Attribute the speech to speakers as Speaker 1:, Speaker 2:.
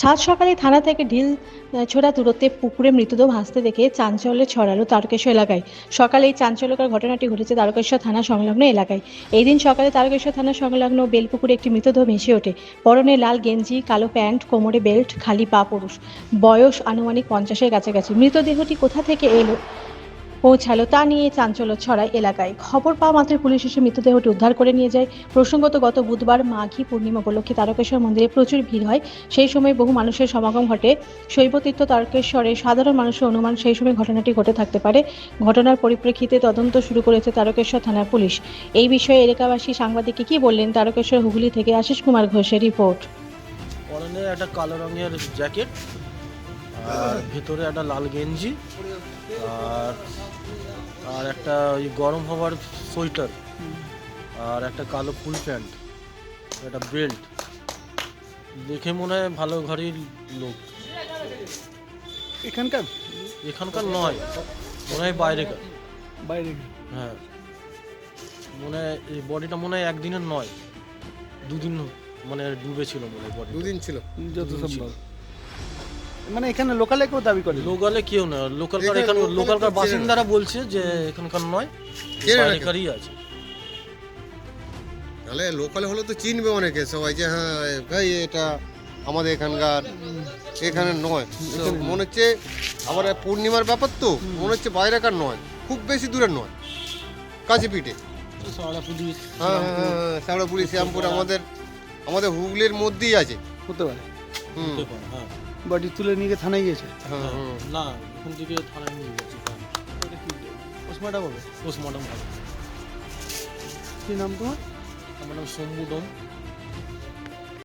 Speaker 1: সাত সকালে থানা থেকে ঢিল ছোড়া দূরত্বে পুকুরে মৃতদেহ ভাসতে দেখে চাঞ্চল্যে ছড়ালো তারকেশ্বর এলাকায়। সকালে এই চাঞ্চল্যকর ঘটনাটি ঘটেছে তারকেশ্বর থানা সংলগ্ন এলাকায়। এই দিন সকালে তারকেশ্বর থানা সংলগ্ন বেলপুকুরে একটি মৃতদেহ ভেসে ওঠে। পরনে লাল গেঞ্জি, কালো প্যান্ট, কোমরে বেল্ট, খালি পা পুরুষ। বয়স আনুমানিক পঞ্চাশের কাছাকাছি। মৃতদেহটি কোথা থেকে এলো? পৌঁছালো। তা নিয়ে চাঞ্চল্য ছড়ায় এলাকায়। খবর পাওয়া মাত্রই পুলিশ এসে মৃতদেহটি উদ্ধার করে নিয়ে যায়। প্রসঙ্গত, গত বুধবার মাঘী পূর্ণিমা উপলক্ষে তারকেশ্বর মন্দিরে প্রচুর ভিড় হয়। সেই সময় বহু মানুষের সমাগম ঘটে। শৈবতীর্থ তারকেশ্বরে সাধারণ মানুষের অনুমান সেই সময় ঘটনাটি ঘটে থাকতে পারে। ঘটনার পরিপ্রেক্ষিতে তদন্ত শুরু করেছে তারকেশ্বর থানার পুলিশ। এই বিষয়ে এলাকাবাসী সাংবাদিককে কি বললেন তারকেশ্বর হুগলি থেকে আশিস কুমার ঘোষের রিপোর্ট।
Speaker 2: একটা কালো রঙের জ্যাকেট আর ভেতরে একটা লাল গেঞ্জি আর আর একটা ওই গরম হওয়ার সোয়েটার আর একটা কালো ফুল প্যান্ট একটা বেল্ট। দেখে মনে হয় ভালো ঘরের লোক।
Speaker 3: এখানকার?
Speaker 2: এখানকার নয় মনে হয় বাইরেকার।
Speaker 3: বাইরে।
Speaker 2: হ্যাঁ মনে হয় এই বডিটা মনে হয় একদিনের নয় দুদিন মানে ডুবে ছিল মনে হয় বডি
Speaker 4: দুদিন ছিল।
Speaker 3: যত সম্ভব। মানে এখানে লোকালে কেউ দাবি করে
Speaker 2: লোকালে কেউ না। লোকালকার
Speaker 4: এখানে লোকাল
Speaker 2: লোকালকার। বাসিন্দারা বলছে যে এখানকার নয় বাইরেকারই আছে।
Speaker 4: তাহলে লোকালে হলে তো চিনবে অনেকে সবাই যে হ্যাঁ ভাই এটা আমাদের এখানকার এখানে নয়। মনে হচ্ছে আবার পূর্ণিমার ব্যাপার তো মনে হচ্ছে বাইরেকার নয় খুব বেশি দূরের নয় কাছে পিঠে। হ্যাঁ হ্যাঁ হ্যাঁ শ্যামপুর আমাদের আমাদের হুগলির মধ্যেই আছে।
Speaker 3: হতে পারে
Speaker 4: হুম
Speaker 2: হ্যাঁ।
Speaker 3: বডি তুলে নিয়ে গিয়ে থানায় গিয়েছে?
Speaker 4: হ্যাঁ হ্যাঁ
Speaker 2: না ওখান থেকে থানায় নিয়ে গেছে
Speaker 3: পোস্টমর্টম হবে?
Speaker 2: পোস্টমর্টম হবে।
Speaker 3: কি নাম তোমার?
Speaker 2: আমার নাম শম্ভু ডোম